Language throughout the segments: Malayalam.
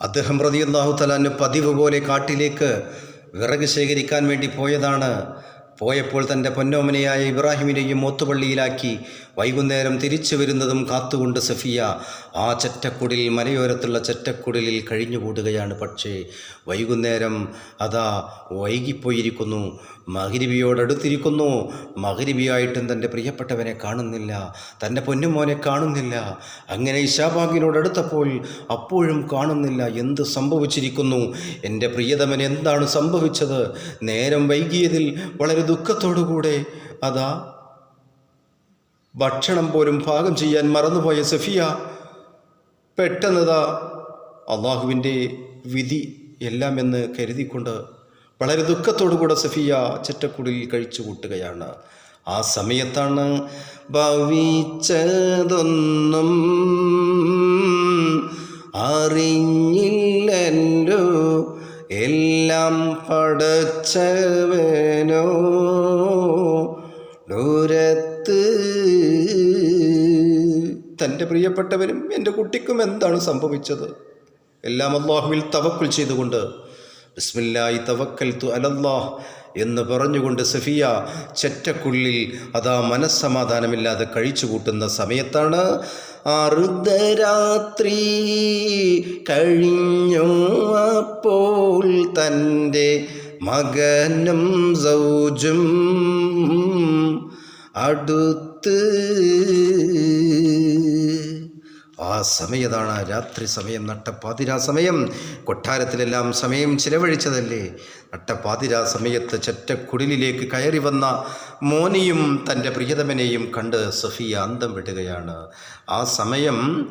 അദ്ദേഹം റതിയല്ലാഹു തലാന് പതിവ് പോലെ കാട്ടിലേക്ക് വിറക് ശേഖരിക്കാൻ വേണ്ടി പോയതാണ്. പോയപ്പോൾ തന്റെ പൊന്നോമനയായ ഇബ്രാഹിമിനെയും മോത്തുപള്ളിയിലാക്കി വൈകുന്നേരം തിരിച്ചു വരുന്നതും കാത്തുകൊണ്ട് സഫിയ ആ ചെറ്റക്കുടിൽ മലയോരത്തുള്ള ചെറ്റക്കുടിലിൽ കഴിഞ്ഞുകൂടുകയാണ്. പക്ഷേ വൈകുന്നേരം അതാ വൈകിപ്പോയിരിക്കുന്നു. മകരിബിയോടടുത്തിരിക്കുന്നു മഹിരിബിയായിട്ടും തന്റെ പ്രിയപ്പെട്ടവനെ കാണുന്നില്ല. തന്റെ പൊന്നുമോനെ കാണുന്നില്ല. അങ്ങനെ ഇഷാബാങ്കിനോടടുത്തപ്പോൾ അപ്പോഴും കാണുന്നില്ല എന്ത് സംഭവിച്ചിരിക്കുന്നു. എന്റെ പ്രിയതമൻ എന്താണ് സംഭവിച്ചത്? നേരം വൈകിയതിൽ വളരെ ദുഃഖത്തോടുകൂടെ അതാ ഭക്ഷണം പോലും പാകം ചെയ്യാൻ മറന്നുപോയ സഫിയ പെട്ടെന്നതാ അള്ളാഹുവിന്റെ വിധി എല്ലാം എന്ന് കരുതിക്കൊണ്ട് വളരെ ദുഃഖത്തോടുകൂടെ സഫിയ ചെറ്റക്കുടിൽ കഴിച്ചു കൂട്ടുകയാണ്. ആ സമയത്താണ് ഭവിച്ചതൊന്നും അറിഞ്ഞില്ലല്ലോ. എല്ലാം പടച്ചവനോ ദൂരത്ത്. തന്റെ പ്രിയപ്പെട്ടവരും എന്റെ കുട്ടിക്കും എന്താണ് സംഭവിച്ചത്? എല്ലാം അള്ളാഹുവിൽ തവക്കുൽ ചെയ്തുകൊണ്ട് ബിസ്മില്ലായി തവക്കൽ തു അലല്ലാഹ് എന്ന് പറഞ്ഞുകൊണ്ട് സഫിയ ചെറ്റക്കുള്ളിൽ അതാ മനസ്സമാധാനമില്ലാതെ കഴിച്ചു കൂട്ടുന്ന സമയത്താണ് അർദ്ധരാത്രി കഴിഞ്ഞു അപ്പോൾ തന്റെ മകനും സൗജും അടുത്ത് ആ സമയതാണ് രാത്രി സമയം. നട്ടപ്പാതിരാ സമയം. കൊട്ടാരത്തിലെല്ലാം സമയം ചിലവഴിച്ചതല്ലേ? നട്ടപ്പാതിരാ സമയത്ത് ചറ്റക്കുടിലേക്ക് കയറി വന്ന മോനിയും തന്റെ പ്രിയതമനെയും കണ്ട് സഫിയ അന്തം വിടുകയാണ്. ആ സമയം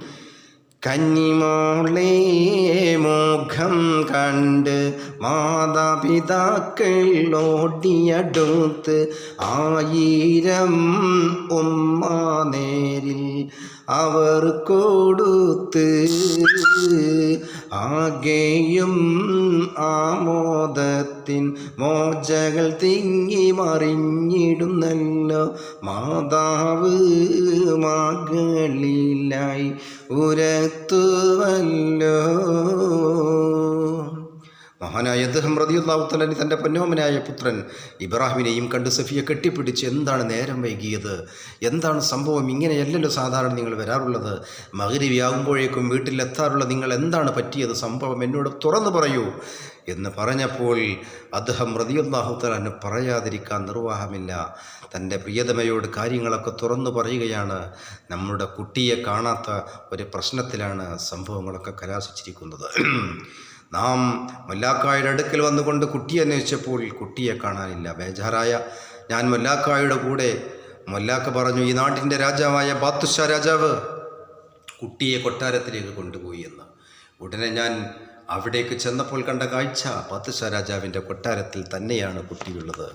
കന്നിമോളെ മുഖം കണ്ട് മാതാപിതാക്കൾ ഓടിയടുത്ത് ആയിരം ഉമ്മ നേരിൽ അവർ കൊടുത്ത് ആകെയും ആമോദത്തിൻ മോജകൾ തിങ്ങി മറിഞ്ഞിടുന്നല്ലോ. മാതാവ് മകളിലായി ഉരത്തുവല്ലോ. മഹാനായ അദ്ദേഹം റതിയുള്ളാവുത്തലി തന്റെ പൊന്നോമനായ പുത്രൻ ഇബ്രാഹിമിനെയും കണ്ട് സഫിയെ കെട്ടിപ്പിടിച്ച് എന്താണ് നേരം വൈകിയത്? എന്താണ് സംഭവം? ഇങ്ങനെയല്ലല്ലോ സാധാരണ നിങ്ങൾ വരാറുള്ളത്. മകരിവിയാകുമ്പോഴേക്കും വീട്ടിലെത്താറുള്ള നിങ്ങൾ എന്താണ് പറ്റിയത്? സംഭവം എന്നോട് തുറന്നു പറയൂ. എന്ന് പറഞ്ഞപ്പോൾ അദ്ദേഹം റതിയുള്ളാഹുത്തലാന് പറയാതിരിക്കാൻ നിർവാഹമില്ല. തന്റെ പ്രിയതമയോട് കാര്യങ്ങളൊക്കെ തുറന്നു പറയുകയാണ്. നമ്മുടെ കുട്ടിയെ കാണാത്ത ഒരു പ്രശ്നത്തിലാണ് സംഭവങ്ങളൊക്കെ കലാശിച്ചിരിക്കുന്നത്. നാം മുല്ലാക്കായുടെ അടുക്കൽ വന്നുകൊണ്ട് കുട്ടിയെ അന്വേഷിച്ചപ്പോൾ കുട്ടിയെ കാണാനില്ല. ബേജാറായ ഞാൻ മുല്ലാക്കായുടെ കൂടെ മുല്ലാക്ക പറഞ്ഞു ഈ നാട്ടിന്റെ രാജാവായ ബാത്തുഷാ രാജാവ് കുട്ടിയെ കൊട്ടാരത്തിലേക്ക് കൊണ്ടുപോയി എന്ന്. ഉടനെ ഞാൻ അവിടേക്ക് ചെന്നപ്പോൾ കണ്ട കാഴ്ച ബാത്തുഷാ രാജാവിന്റെ കൊട്ടാരത്തിൽ തന്നെയാണ് കുട്ടിയുള്ളത്.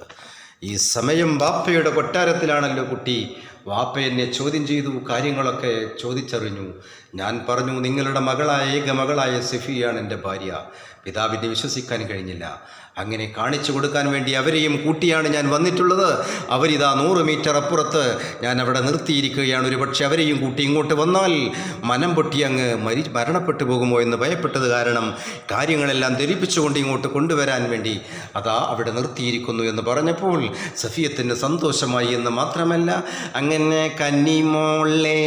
ഈ സമയം ബാപ്പയുടെ കൊട്ടാരത്തിലാണല്ലോ കുട്ടി വാപ്പ എന്നെ ചോദ്യം ചെയ്തു കാര്യങ്ങളൊക്കെ ചോദിച്ചറിഞ്ഞു. ഞാൻ പറഞ്ഞു നിങ്ങളുടെ മകളായ ഏക മകളായ സെഫിയാണ് എന്റെ ഭാര്യ. പിതാവിനെ വിശ്വസിക്കാൻ കഴിഞ്ഞില്ല. അങ്ങനെ കാണിച്ചു കൊടുക്കാൻ വേണ്ടി അവരെയും കൂട്ടിയാണ് ഞാൻ വന്നിട്ടുള്ളത്. അവരിതാ നൂറ് മീറ്റർ അപ്പുറത്ത് ഞാൻ അവിടെ നിർത്തിയിരിക്കുകയാണ്. ഒരു പക്ഷേ അവരെയും കൂട്ടി ഇങ്ങോട്ട് വന്നാൽ മനം പൊട്ടി അങ്ങ് മരി മരണപ്പെട്ടു പോകുമോ എന്ന് ഭയപ്പെട്ടത് കാരണം കാര്യങ്ങളെല്ലാം ധരിപ്പിച്ചുകൊണ്ട് ഇങ്ങോട്ട് കൊണ്ടുവരാൻ വേണ്ടി അതാ അവിടെ നിർത്തിയിരിക്കുന്നു എന്ന് പറഞ്ഞപ്പോൾ സഫിയത്തിന് സന്തോഷമായി എന്ന് മാത്രമല്ല അങ്ങനെ കന്നിമോളെ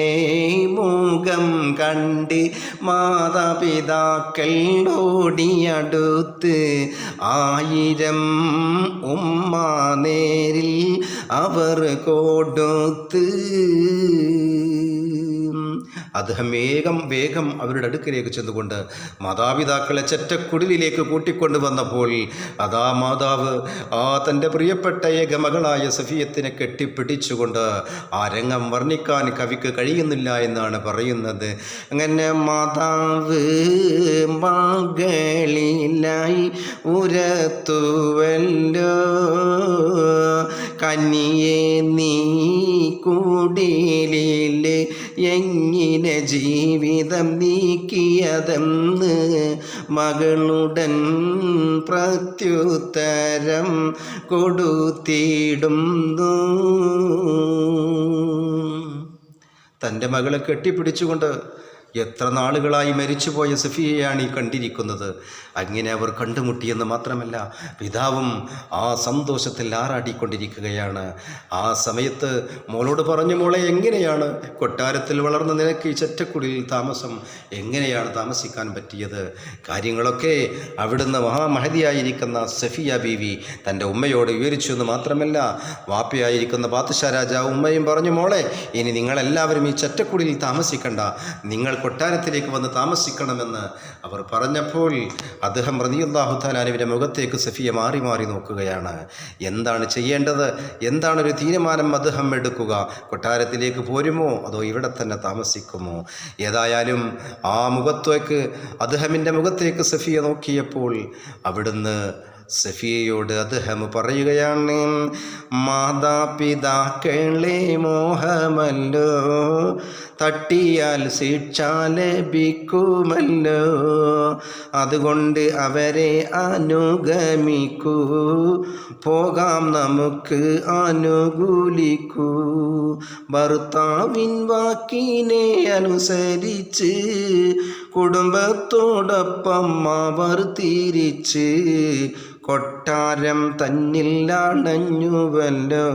മുഖം കണ്ട് മാതാപിതാക്കൾ ഓടിയടുത്ത് ആയിരം ഉമ്മ നേരിൽ അവർ കൊടുത്ത് അദ്ദേഹം വേഗം വേഗം അവരുടെ അടുക്കിലേക്ക് ചെന്നുകൊണ്ട് മാതാപിതാക്കളെ ചെറ്റക്കുടിലേക്ക് കൂട്ടിക്കൊണ്ടു വന്നപ്പോൾ അതാ മാതാവ് ആ തന്റെ പ്രിയപ്പെട്ട ഏകമകളായ സഫിയത്തിനെ കെട്ടിപ്പിടിച്ചുകൊണ്ട് ആ രംഗം വർണിക്കാൻ കവിക്ക് കഴിയുന്നില്ല എന്നാണ് പറയുന്നത്. അങ്ങനെ മാതാവ് മകളിലായി ഉരത്തുവല്ലോ കന്നിയേ നീ ജീവിതം നീക്കിയതെന്ന് മകളുടൻ പ്രത്യുത്തരം കൊടുത്തിടുന്നു. തന്റെ മകളെ കെട്ടിപ്പിടിച്ചുകൊണ്ട് എത്ര നാളുകളായി മരിച്ചുപോയ സഫിയയാണ് ഈ കണ്ടിരിക്കുന്നത്? അങ്ങനെ അവർ കണ്ടുമുട്ടിയെന്ന് മാത്രമല്ല പിതാവും ആ സന്തോഷത്തിൽ ആറാടിക്കൊണ്ടിരിക്കുകയാണ്. ആ സമയത്ത് മോളോട് പറഞ്ഞു മോളെ എങ്ങനെയാണ് കൊട്ടാരത്തിൽ വളർന്ന നിനക്ക് ഈ ചെറ്റക്കുടിയിൽ താമസം? എങ്ങനെയാണ് താമസിക്കാൻ പറ്റിയത്? കാര്യങ്ങളൊക്കെ അവിടുന്ന് മഹാമഹതിയായിരിക്കുന്ന സഫിയ ബീവി തന്റെ ഉമ്മയോട് വിവരിച്ചു എന്ന് മാത്രമല്ല വാപ്പയായിരിക്കുന്ന പാത്തുഷാ രാജാവ് ഉമ്മയും പറഞ്ഞു മോളെ ഇനി നിങ്ങളെല്ലാവരും ഈ ചെറ്റക്കുടിയിൽ താമസിക്കണ്ട. നിങ്ങൾ കൊട്ടാരത്തിലേക്ക് വന്ന് താമസിക്കണമെന്ന് അവർ പറഞ്ഞപ്പോൾ അദ്ദേഹം റതിയുല്ലാഹു താലാനുവിന്റെ മുഖത്തേക്ക് സഫിയ മാറി മാറി നോക്കുകയാണ്. എന്താണ് ചെയ്യേണ്ടത്? എന്താണ് ഒരു തീരുമാനം അദ്ദേഹം എടുക്കുക? കൊട്ടാരത്തിലേക്ക് പോരുമോ? അതോ ഇവിടെ തന്നെ താമസിക്കുമോ? ഏതായാലും ആ മുഖത്തേക്ക് അദ്ദേഹമിന്റെ മുഖത്തേക്ക് സഫിയ നോക്കിയപ്പോൾ അവിടുന്ന് സഫിയയോട് അദ്ദേഹം പറയുകയാണ് മാതാപിതാക്കളെ മോഹമല്ലോ തട്ടിയാൽ ശിക്ഷ ലഭിക്കുമല്ലോ അതുകൊണ്ട് അവരെ അനുഗമിക്കൂ പോകാം നമുക്ക് അനുകൂലിക്കൂ ഭർത്താവിൻ വാക്കിനെ അനുസരിച്ച് കുടുംബത്തോടൊപ്പം അവർ തിരിച്ച് കൊട്ടാരം തന്നിൽ അണഞ്ഞുവല്ലോ.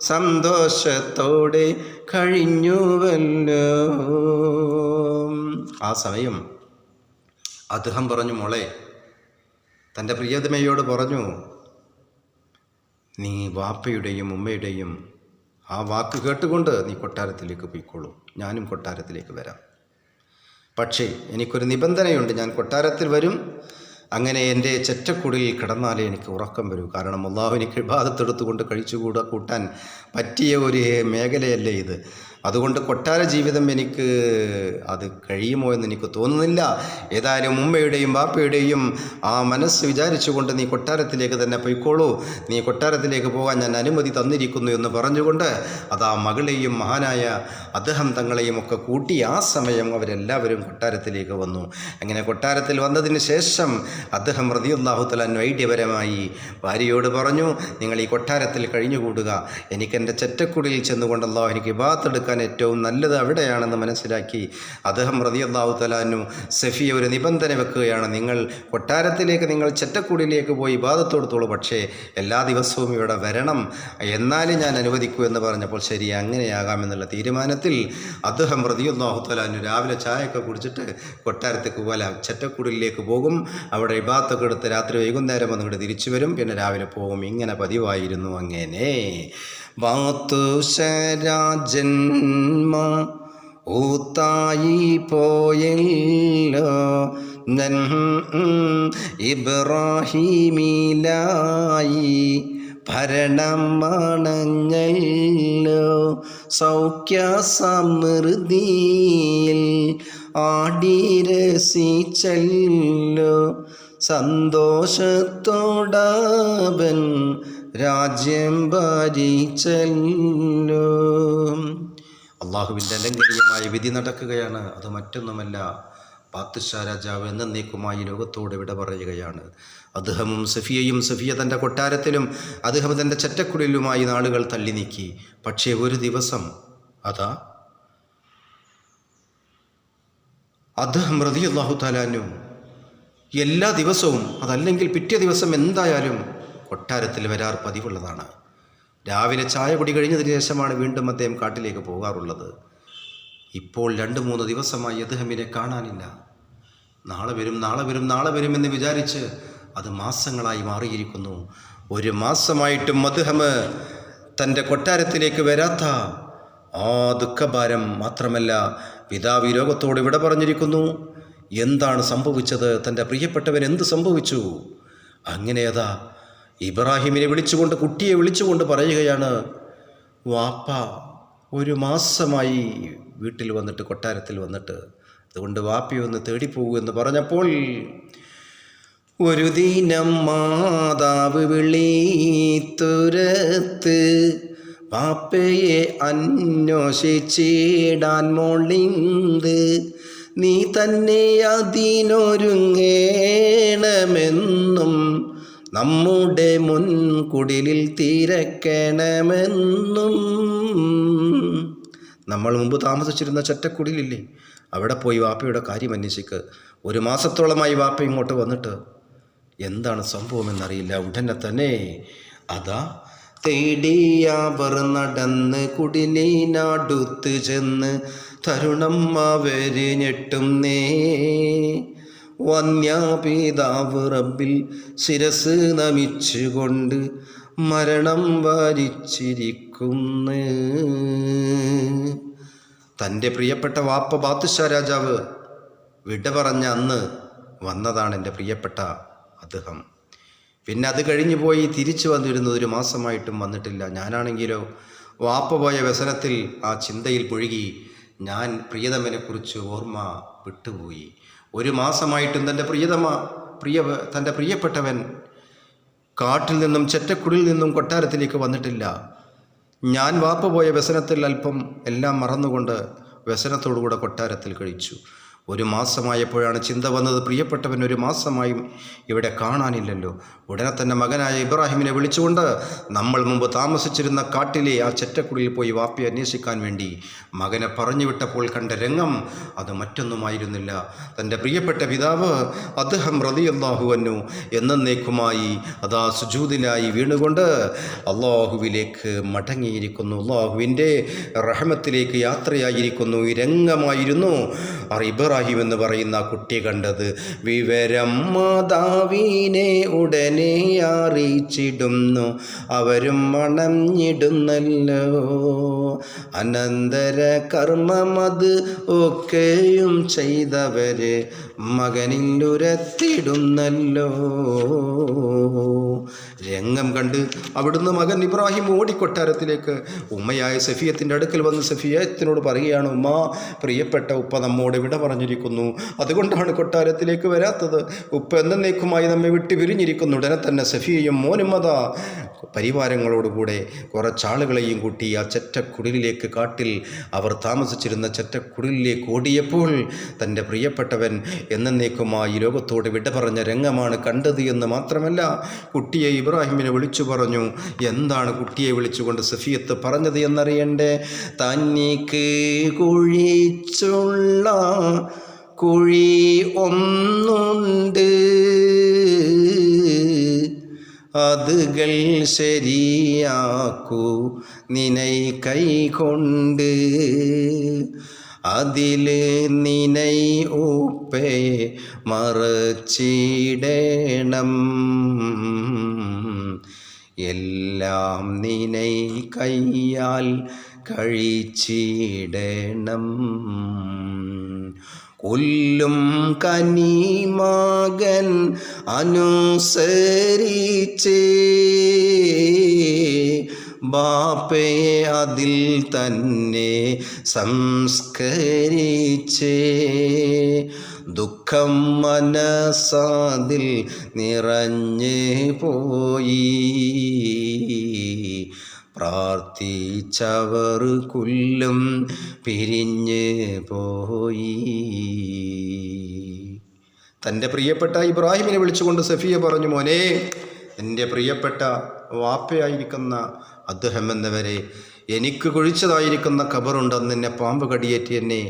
സന്തോഷത്തോടെ കഴിഞ്ഞുവല്ലോ. ആ സമയം അദ്ദേഹം പറഞ്ഞു മോളെ തന്റെ പ്രിയതമയോട് പറഞ്ഞു നീ വാപ്പയുടെയും ഉമ്മയുടെയും ആ വാക്ക് കേട്ടുകൊണ്ട് നീ കൊട്ടാരത്തിലേക്ക് പോയിക്കോളൂ. ഞാനും കൊട്ടാരത്തിലേക്ക് വരാം. പക്ഷേ എനിക്കൊരു നിബന്ധനയുണ്ട്. ഞാൻ കൊട്ടാരത്തിൽ വരും. അങ്ങനെ എന്റെ ചെറ്റക്കുടിൽ കിടന്നാലേ എനിക്ക് ഉറക്കം വരൂ. കാരണം അള്ളാഹു എനിക്ക് വിവാദത്തെടുത്തുകൊണ്ട് കഴിച്ചുകൂടാ കൂട്ടാൻ പറ്റിയ ഒരു മേഖലയല്ലേ ഇത്. അതുകൊണ്ട് കൊട്ടാര ജീവിതം എനിക്ക് അത് കഴിയുമോ എന്ന് എനിക്ക് തോന്നുന്നില്ല. ഏതായാലും ഉമ്മയുടെയും ബാപ്പയുടെയും ആ മനസ്സ് വിചാരിച്ചുകൊണ്ട് നീ കൊട്ടാരത്തിലേക്ക് തന്നെ പോയിക്കോളൂ. നീ കൊട്ടാരത്തിലേക്ക് പോകാൻ ഞാൻ അനുമതി തന്നിരിക്കുന്നു എന്ന് പറഞ്ഞുകൊണ്ട് അത് ആ മകളെയും മഹാനായ അദ്ദേഹം തങ്ങളെയും ഒക്കെ കൂട്ടി ആ സമയം അവരെല്ലാവരും കൊട്ടാരത്തിലേക്ക് വന്നു. അങ്ങനെ കൊട്ടാരത്തിൽ വന്നതിന് ശേഷം അദ്ദേഹം റതിയുല്ലാഹു തലാൻ വൈദ്യപരമായി ഭാര്യയോട് പറഞ്ഞു നിങ്ങൾ ഈ കൊട്ടാരത്തിൽ കഴിഞ്ഞുകൂടുക. എനിക്ക് എന്റെ ചെറ്റക്കുടിയിൽ ചെന്നുകൊണ്ടല്ലോ എനിക്ക് ബാത്തെടുക്കാൻ ഏറ്റവും നല്ലത് അവിടെയാണെന്ന് മനസ്സിലാക്കി അദ്ദേഹം റതിയല്ലാഹു തലാനു സഫിയ ഒരു നിബന്ധന വെക്കുകയാണ്. നിങ്ങൾ കൊട്ടാരത്തിലേക്ക് നിങ്ങൾ ചെറ്റക്കൂടിലേക്ക് പോയി ഇബാദത്തോടത്തോളൂ പക്ഷേ എല്ലാ ദിവസവും ഇവിടെ വരണം. എന്നാലും ഞാൻ അനുവദിക്കൂ എന്ന് പറഞ്ഞപ്പോൾ ശരി അങ്ങനെയാകാമെന്നുള്ള തീരുമാനത്തിൽ അദ്ദേഹം റതിയല്ലാഹു തലാനു രാവിലെ ചായയൊക്കെ കുടിച്ചിട്ട് കൊട്ടാരത്തേക്ക് പോലെ ചെറ്റക്കൂടിലേക്ക് പോകും. അവിടെ ഇബാത്തൊക്കെ എടുത്ത് രാത്രി വൈകുന്നേരം വന്നിട്ട് തിരിച്ചു വരും. പിന്നെ രാവിലെ പോകും. ഇങ്ങനെ പതിവായിരുന്നു അങ്ങനെ. വാത്തുശരാജന്മ ഊത്തായി പോയല്ലോ. നൻ ഇബ്രാഹിമിലായി ഭരണം മണഞ്ഞല്ലോ സൗഖ്യ സമൃദ്ധിയിൽ ആടിരസിച്ചല്ലോ. സന്തോഷത്തോടവൻ രാജ്യം ഭരിച്ചല്ലോ. അള്ളാഹുവിന്റെ അലങ്കരീയമായ വിധി നടക്കുകയാണ്. അത് മറ്റൊന്നുമല്ല പാത്തുഷാ രാജാവ് എന്നേക്കുമായി ലോകത്തോട് വിട പറയുകയാണ്. അദ്ദേഹവും സഫിയയും സഫിയ തന്റെ കൊട്ടാരത്തിലും അദ്ദേഹം തന്റെ ചെറ്റക്കുടിലുമായി നാളുകൾ തള്ളി നീക്കി. പക്ഷേ ഒരു ദിവസം അതാ അദ്ദേഹം റതിയല്ലാഹു താലാനു എല്ലാ ദിവസവും അതല്ലെങ്കിൽ പിറ്റേ ദിവസം എന്തായാലും കൊട്ടാരത്തിൽ വരാർ പതിവുള്ളതാണ്. രാവിലെ ചായ കുടി കഴിഞ്ഞതിന് ശേഷമാണ് വീണ്ടും അദ്ദേഹം കാട്ടിലേക്ക് പോകാറുള്ളത്. ഇപ്പോൾ രണ്ട് മൂന്ന് ദിവസമായി അദ്ദേഹമിനെ കാണാനില്ല. നാളെ വരും നാളെ വരും നാളെ വരുമെന്ന് വിചാരിച്ച് അത് മാസങ്ങളായി മാറിയിരിക്കുന്നു. ഒരു മാസമായിട്ടും അദ്ദേഹം തന്റെ കൊട്ടാരത്തിലേക്ക് വരാത്ത ആ ദുഃഖഭാരം മാത്രമല്ല പിതാവ് ഈ ഇവിടെ വിട പറഞ്ഞിരിക്കുന്നു എന്താണ് സംഭവിച്ചത്? തന്റെ പ്രിയപ്പെട്ടവൻ എന്ത് സംഭവിച്ചു? അങ്ങനെ അതാ ഇബ്രാഹിമിനെ വിളിച്ചുകൊണ്ട് കുട്ടിയെ വിളിച്ചുകൊണ്ട് പറയുകയാണ് വാപ്പ ഒരു മാസമായി വീട്ടിൽ വന്നിട്ട് കൊട്ടാരത്തിൽ വന്നിട്ട് അതുകൊണ്ട് വാപ്പി ഒന്ന് തേടിപ്പോകൂ എന്ന് പറഞ്ഞപ്പോൾ ഒരു ദിനം മാതാവ് വിളിത്തുരത്ത് പാപ്പയെ അന്വേഷിച്ചിടാൻ മോളിന്ത്. നീ തന്നെ അതിനൊരുങ്ങേണമെന്നും നമ്മുടെ മുൻകുടിലിൽ തിരക്കണമെന്നും. നമ്മൾ മുമ്പ് താമസിച്ചിരുന്ന ചറ്റക്കുടിലില്ലേ? അവിടെ പോയി വാപ്പയുടെ കാര്യം അന്വേഷിക്ക്. ഒരു മാസത്തോളമായി വാപ്പ ഇങ്ങോട്ട് വന്നിട്ട് എന്താണ് സംഭവം എന്നറിയില്ല ഉടനെ തന്നെ അതാ തേടിയാവർ നടന്ന് കുടിലീനടുത്ത് ചെന്ന് തരുണം അവർ ഞെട്ടുന്നേ വന്യാപിതാവ് റബ്ബിൽ ശിരസ് നമിച്ചുകൊണ്ട് മരണം വരിച്ചിരിക്കുന്നു. തന്റെ പ്രിയപ്പെട്ട വാപ്പ ബാത്തുഷ രാജാവ് വിട പറഞ്ഞ അന്ന് വന്നതാണ് എന്റെ പ്രിയപ്പെട്ട അദ്ദേഹം. പിന്നെ അത് കഴിഞ്ഞു പോയി തിരിച്ചു വന്നിരുന്നത് ഒരു മാസമായിട്ടും വന്നിട്ടില്ല. ഞാനാണെങ്കിലോ വാപ്പ പോയ വ്യസനത്തിൽ ആ ചിന്തയിൽ മുഴുകി ഞാൻ പ്രിയതമനെക്കുറിച്ച് ഓർമ്മ വിട്ടുപോയി. ഒരു മാസമായിട്ടും തന്റെ പ്രിയതമ പ്രിയ തന്റെ പ്രിയപ്പെട്ടവൻ കാട്ടിൽ നിന്നും ചെറ്റക്കുടിൽ നിന്നും കൊട്ടാരത്തിലേക്ക് വന്നിട്ടില്ല. ഞാൻ വാപ്പ പോയ വ്യസനത്തിൽ അല്പം എല്ലാം മറന്നുകൊണ്ട് വ്യസനത്തോടുകൂടെ കൊട്ടാരത്തിൽ കഴിച്ചു. ഒരു മാസമായപ്പോഴാണ് ചിന്ത വന്നത് പ്രിയപ്പെട്ടവൻ ഒരു മാസമായും ഇവിടെ കാണാനില്ലല്ലോ. ഉടനെ തന്നെ മകനായ ഇബ്രാഹിമിനെ വിളിച്ചുകൊണ്ട് നമ്മൾ മുമ്പ് താമസിച്ചിരുന്ന കാട്ടിലെ ആ ചെറ്റക്കുടിയിൽ പോയി വാപ്പി അന്വേഷിക്കാൻ വേണ്ടി മകനെ പറഞ്ഞു വിട്ടപ്പോൾ കണ്ട രംഗം അത് മറ്റൊന്നുമായിരുന്നില്ല. തന്റെ പ്രിയപ്പെട്ട പിതാവ് അദ്ദേഹം റതിയല്ലാഹുവന്നു എന്നേക്കുമായി അതാ സുജൂതിലായി വീണുകൊണ്ട് അള്ളാഹുവിലേക്ക് മടങ്ങിയിരിക്കുന്നു. അള്ളാഹുവിന്റെ റഹമത്തിലേക്ക് യാത്രയായിരിക്കുന്നു. ഈ രംഗമായിരുന്നു. ആ ഇബ്രാഹിം എന്ന് പറയുന്ന കുട്ടി കണ്ടത്. വിവരം മാതാവിനെ ഉടനെ അറിയിച്ചിടുന്നു. അവരും മണഞ്ഞിടുന്നല്ലോ. അനന്തര കർമ്മമത് ഒക്കെയും ചെയ്തവരെ മകനിൽ ഉരത്തിടുന്നല്ലോ. രംഗം കണ്ട് അവിടുന്ന് മകൻ ഇബ്രാഹിം ഓടിക്കൊട്ടാരത്തിലേക്ക് ഉമ്മയായ സഫിയത്തിന്റെ അടുക്കൽ വന്ന് സഫിയത്തിനോട് പറയുകയാണ് ഉമ്മ പ്രിയപ്പെട്ട ഉപ്പ നമ്മോട് വിട പറഞ്ഞിരിക്കുന്നു അതുകൊണ്ടാണ് കൊട്ടാരത്തിലേക്ക് വരാത്തത്. ഉപ്പ എന്നേക്കുമായി നമ്മെ വിട്ട് പിരിഞ്ഞിരിക്കുന്നു ഉടനെ തന്നെ സഫിയയും മോനും അതാ. പരിവാരങ്ങളോടുകൂടെ കുറച്ചാളുകളെയും കൂട്ടി ആ ചെറ്റക്കുടിലേക്ക് കാട്ടിൽ അവർ താമസിച്ചിരുന്ന ചെറ്റക്കുടിലേക്ക് ഓടിയപ്പോൾ തന്റെ പ്രിയപ്പെട്ടവൻ എന്നേക്കുമായി ലോകത്തോട് വിട പറഞ്ഞ രംഗമാണ് കണ്ടത് എന്ന് മാത്രമല്ല കുട്ടിയെ ഇബ്രാഹിമിനെ വിളിച്ചു പറഞ്ഞു. എന്താണ് കുട്ടിയെ വിളിച്ചുകൊണ്ട് സഫിയത്ത് പറഞ്ഞത് എന്നറിയണ്ടേ? തന്നിക്ക് കുഴിച്ചുള്ള കുഴി ഒന്നുണ്ട്. അതുകൾ ശരിയാക്കൂ നിനൈ കൈകൊണ്ട്. അതിൽ നിനൈ ഉപ്പേ മറച്ചിടണം. എല്ലാം നിനൈ കയ്യാൽ കഴിച്ചിടണം. കൊല്ലും കനിമകൻ അനുസരിച്ച്. ബാപ്പയെ അതിൽ തന്നെ സംസ്കരിച്ച്. ദുഃഖം മനസാതിൽ നിറഞ്ഞ് പോയി. പ്രാർത്ഥിച്ചവർ കുല്ലും പിരിഞ്ഞ് പോയി. തന്റെ പ്രിയപ്പെട്ട ഇബ്രാഹിമിനെ വിളിച്ചുകൊണ്ട് സഫിയ പറഞ്ഞു മോനെ എന്റെ പ്രിയപ്പെട്ട വാപ്പയായിരിക്കുന്ന അദ്ദേഹം എന്നവരെ എനിക്ക് കുഴിച്ചതായിരിക്കുന്ന ഖബറുണ്ടെന്ന് എന്നെ പാമ്പ് കടിയേറ്റി എന്നെ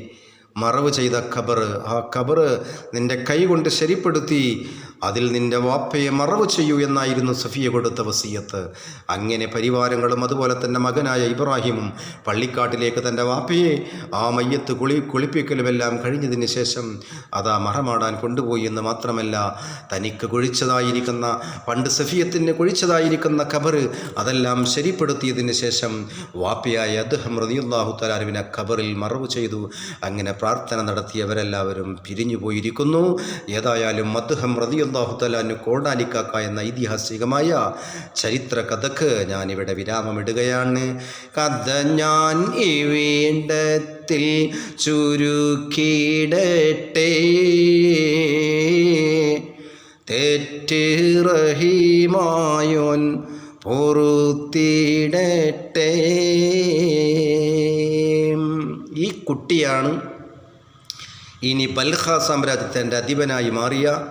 മറവ് ചെയ്ത ഖബർ ആ ഖബർ നിന്റെ കൈ കൊണ്ട് ശരിപ്പെടുത്തി അതിൽ നിന്റെ വാപ്പയെ മറവ് ചെയ്യൂ എന്നായിരുന്നു സഫിയ കൊടുത്ത വസീയത്ത്. അങ്ങനെ പരിവാരങ്ങളും അതുപോലെ തന്നെ മകനായ ഇബ്രാഹിമും പള്ളിക്കാട്ടിലേക്ക് തന്റെ വാപ്പയെ ആ മയ്യത്ത് കുളി കുളിപ്പിക്കലുമെല്ലാം കഴിഞ്ഞതിന് ശേഷം അതാ മറമാടാൻ കൊണ്ടുപോയി എന്ന് മാത്രമല്ല തനിക്ക് കുഴിച്ചതായിരിക്കുന്ന പണ്ട് സഫിയത്തിന് കുഴിച്ചതായിരിക്കുന്ന ഖബറ് അതെല്ലാം ശരിപ്പെടുത്തിയതിന് ശേഷം വാപ്പയായ അദ്ദേഹം റതിയുല്ലാഹു തലാരുവിനെ ഖബറിൽ മറവ് ചെയ്തു. അങ്ങനെ പ്രാർത്ഥന നടത്തിയവരെല്ലാവരും പിരിഞ്ഞു പോയിരിക്കുന്നു ഏതായാലും അദ്ദേഹം റതിയുല്ലാഹു തലാനു കോടാലിക്കാക്ക എന്ന ഐതിഹാസികമായ ചരിത്ര കഥക്ക് ഞാനിവിടെ വിരാമമിടുകയാണ്. കഥ ഞാൻ ഈ വീണ്ടത്തിൽ ചുരുക്കിയിടട്ടെ. തെറ്റ് റഹീമായോൻ പൊറുത്തിടട്ടെ ഈ കുട്ടിയാണ് ഇനി ബൽഖ സാമ്രാജ്യത്തിന്റെ അധിപനായി മാറിയ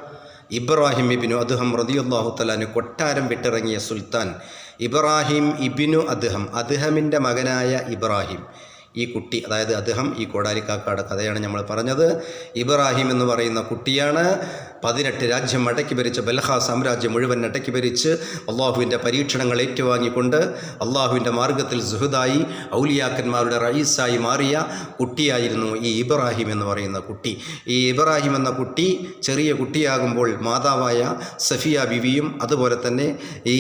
ഇബ്രാഹിം ഇബിനു അദ്ദേഹം റതിയുല്ലാഹു തലാന് കൊട്ടാരം വിട്ടിറങ്ങിയ സുൽത്താൻ ഇബ്രാഹിം ഇബിനു അദ്ദേഹം അദ്ദേഹമിന്റെ മകനായ ഇബ്രാഹിം. ഈ കുട്ടി അതായത് അദ്ദേഹം ഈ കോടാലിക്കാക്കാട് കഥയാണ് നമ്മൾ പറഞ്ഞത്. ഇബ്രാഹിം എന്ന് പറയുന്ന കുട്ടിയാണ് പതിനെട്ട് രാജ്യം അടക്കി ഭരിച്ച ബൽഹ സാമ്രാജ്യം മുഴുവൻ അടക്കി ഭരിച്ച് അള്ളാഹുവിന്റെ പരീക്ഷണങ്ങൾ ഏറ്റുവാങ്ങിക്കൊണ്ട് അള്ളാഹുവിന്റെ മാർഗത്തിൽ സുഹൃദായി ഔലിയാക്കന്മാരുടെ റയീസായി മാറിയ കുട്ടിയായിരുന്നു ഈ ഇബ്രാഹിം എന്ന് പറയുന്ന കുട്ടി. ഈ ഇബ്രാഹിം എന്ന കുട്ടി ചെറിയ കുട്ടിയാകുമ്പോൾ മാതാവായ സഫിയ ബിവിയും അതുപോലെ തന്നെ ഈ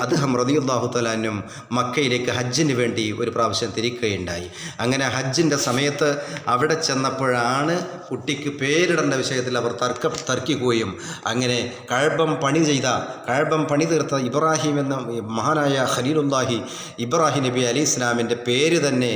അദ്ദേഹം റതിയുല്ലാഹു തലാനും മക്കയിലേക്ക് ഹജ്ജിന് വേണ്ടി ഒരു പ്രാവശ്യം തിരിക്കുകയുണ്ടായി. അങ്ങനെ ഹജ്ജിന്റെ സമയത്ത് അവിടെ ചെന്നപ്പോഴാണ് കുട്ടിക്ക് പേരിടേണ്ട വിഷയത്തിൽ അവർ തർക്ക തർക്കിക്കുകയും അങ്ങനെ കഴബം പണി ചെയ്ത കഴബം പണി തീർത്ത ഇബ്രാഹിം എന്ന മഹാനായ ഖലീലുല്ലാഹി ഇബ്രാഹിം നബി അലി ഇസ്ലാമിന്റെ പേര് തന്നെ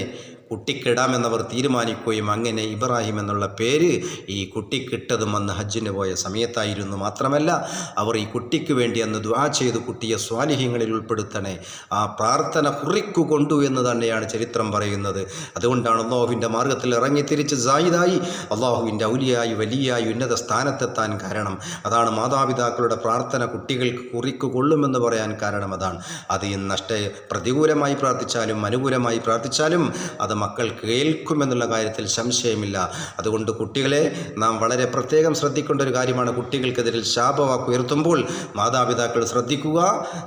കുട്ടിക്കിടാമെന്നവർ തീരുമാനിക്കുകയും അങ്ങനെ ഇബ്രാഹിം എന്നുള്ള പേര് ഈ കുട്ടിക്കിട്ടതും അന്ന് ഹജ്ജിന് പോയ സമയത്തായിരുന്നു മാത്രമല്ല അവർ ഈ കുട്ടിക്ക് വേണ്ടി അന്ന് ദ്വാ ചെയ്ത് കുട്ടിയെ സ്വാലിഹ്യങ്ങളിൽ ഉൾപ്പെടുത്തണേ. ആ പ്രാർത്ഥന കുറിക്കു കൊണ്ടു എന്ന് തന്നെയാണ് ചരിത്രം പറയുന്നത്. അതുകൊണ്ടാണ് അള്ളാഹുവിന്റെ മാർഗത്തിൽ ഇറങ്ങി തിരിച്ച് സായിദായി അള്ളാഹുവിന്റെ ഔലിയായി വലിയായി ഉന്നത സ്ഥാനത്തെത്താൻ കാരണം. അതാണ് മാതാപിതാക്കളുടെ പ്രാർത്ഥന കുട്ടികൾക്ക് കുറിക്ക് കൊള്ളുമെന്ന് പറയാൻ കാരണം അതാണ്. അത് നഷ്ട പ്രതികൂലമായി പ്രാർത്ഥിച്ചാലും അനുകൂലമായി പ്രാർത്ഥിച്ചാലും അത് മക്കൾ കേൾക്കുമെന്നുള്ള കാര്യത്തിൽ സംശയമില്ല. അതുകൊണ്ട് കുട്ടികളെ നാം വളരെ പ്രത്യേകം ശ്രദ്ധിക്കേണ്ട ഒരു കാര്യമാണ്. കുട്ടികൾക്കെതിരിൽ ശാപവാക്ക് ഉയർത്തുമ്പോൾ മാതാപിതാക്കൾ ശ്രദ്ധിക്കുക.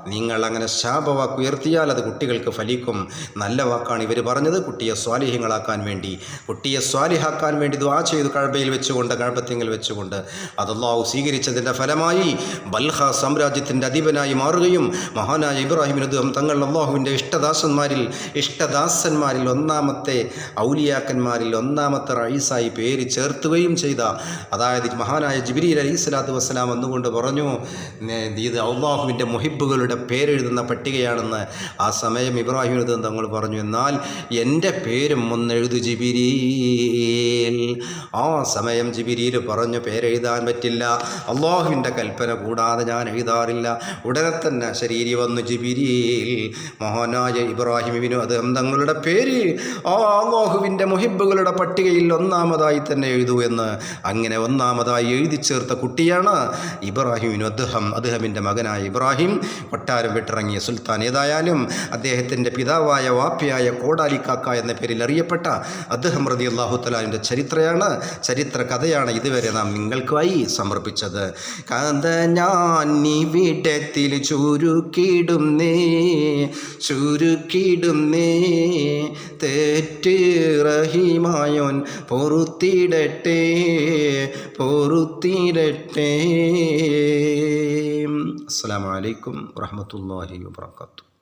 നിങ്ങൾ അങ്ങനെ ശാപവാക്ക് ഉയർത്തിയാൽ അത് കുട്ടികൾക്ക് ഫലിക്കും. നല്ല വാക്കാണ് ഇവർ പറഞ്ഞത്. കുട്ടിയെ സ്വാലിഹ്യങ്ങളാക്കാൻ വേണ്ടി. കുട്ടിയെ സ്വാലിഹാക്കാൻ വേണ്ടി ദ്വാ ചെയ്തു കഴബയിൽ വെച്ചുകൊണ്ട് കഴബത്തിങ്കിൽ വെച്ചുകൊണ്ട്. അത് അള്ളാഹു സ്വീകരിച്ചതിന്റെ ഫലമായി ബൽഹ സാമ്രാജ്യത്തിന്റെ അധിപനായി മാറുകയും മഹാനായ ഇബ്രാഹിമിനുദ്ദേഹം തങ്ങൾ അള്ളാഹുവിന്റെ ഇഷ്ടദാസന്മാരിൽ ഇഷ്ടദാസന്മാരിൽ ഒന്നാമത്തെ ഔലിയാക്കന്മാരിൽ ഒന്നാമത്തെ റൈസായി പേര് ചേർത്തുകയും ചെയ്ത അതായത് മഹാനായ ജിബിരി അലി സ്വലാത്തു വസ്സലാം എന്നുകൊണ്ട് പറഞ്ഞു "നേ, ഇത് അള്ളാഹുവിന്റെ മുഹിബുകളുടെ പേരെഴുതുന്ന പട്ടികയാണെന്ന്. ആ സമയം ഇബ്രാഹിം എഴുതുന്ന തങ്ങൾ പറഞ്ഞു എന്നാൽ എന്റെ പേരും ഒന്നെഴുതു ജിബിരിയിൽ ആ സമയം ജിബിരിയിൽ പറഞ്ഞു പേരെഴുതാൻ പറ്റില്ല അള്ളാഹുവിന്റെ കൽപ്പന കൂടാതെ ഞാൻ എഴുതാറില്ല. ഉടനെ തന്നെ ശരീരി വന്നു ജിബിരിയിൽ മഹാനായ ഇബ്രാഹിമിനു അദ്ദേഹം തങ്ങളുടെ പേര് ആ അള്ളാഹുവിന്റെ മുഹിബുകളുടെ പട്ടികയിൽ ഒന്നാമതായി തന്നെ എഴുതൂ എന്ന്. അങ്ങനെ ഒന്നാമതായി എഴുതി ചേർത്ത കുട്ടിയാണ് ഇബ്രാഹിമിനു അദ്ദേഹം അദ്ദേഹത്തിന്റെ മകനായ ഇബ്രാഹിം. കൊട്ടാരം വിട്ടിറങ്ങിയ സുൽത്താൻ ഏതായാലും അദ്ദേഹത്തിന്റെ പിതാവായ വാപ്പിയായ കോടാലിക്കാക്ക എന്ന പേരിൽ അറിയപ്പെട്ട അദ്ദേഹം റതി അള്ളാഹു തലാലിന്റെ ചരിത്രയാണ്. ചരിത്ര കഥയാണ് ഇതുവരെ നാം നിങ്ങൾക്കായി സമർപ്പിച്ചത്. കഥ ഞാൻ നിവിടത്തിൽ ചുരുക്കിടുന്നേ ചുരുക്കിടുന്നേ തെറ്റ് റഹിമായോൻ പൊറുത്തിടട്ടെ പൊറുത്തിടട്ടെ. അസ്സാം വലൈക്കും വാഹമത്തല്ലാഹി വാത്തു